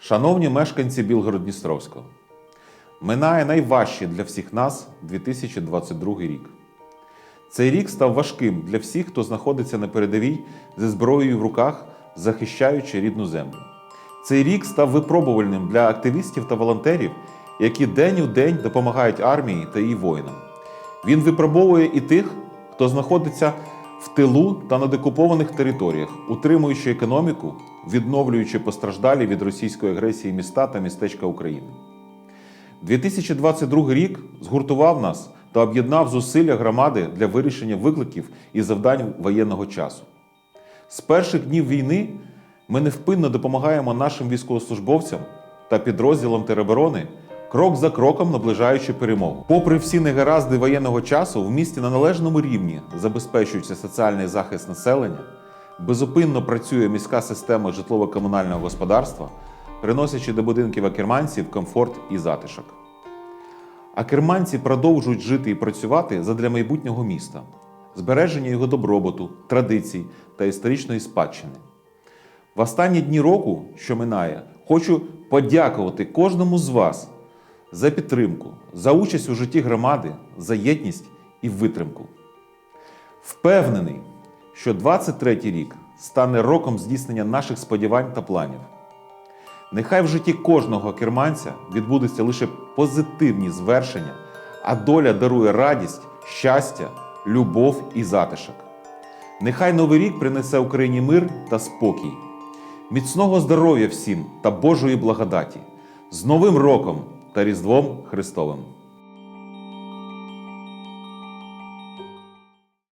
Шановні мешканці Білгород-Дністровського, минає найважчий для всіх нас 2022 рік. Цей рік став важким для всіх, хто знаходиться на передовій зі зброєю в руках, захищаючи рідну землю. Цей рік став випробувальним для активістів та волонтерів, які день у день допомагають армії та її воїнам. Він випробовує і тих, хто знаходиться в тилу та на декупованих територіях, утримуючи економіку, відновлюючи постраждалі від російської агресії міста та містечка України. 2022 рік згуртував нас та об'єднав зусилля громади для вирішення викликів і завдань воєнного часу. З перших днів війни ми невпинно допомагаємо нашим військовослужбовцям та підрозділам тероборони, крок за кроком наближаючи перемогу. Попри всі негаразди воєнного часу, в місті на належному рівні забезпечується соціальний захист населення, безупинно працює міська система житлово-комунального господарства, приносячи до будинків акерманців комфорт і затишок. А керманці продовжують жити і працювати задля майбутнього міста, збереження його добробуту, традицій та історичної спадщини. В останні дні року, що минає, хочу подякувати кожному з вас за підтримку, за участь у житті громади, за єдність і витримку. Впевнений, що 23-й рік стане роком здійснення наших сподівань та планів. Нехай в житті кожного керманця відбудуться лише позитивні звершення, а доля дарує радість, щастя, любов і затишок. Нехай новий рік принесе Україні мир та спокій, міцного здоров'я всім та Божої благодаті з Новим роком та Різдвом Христовим!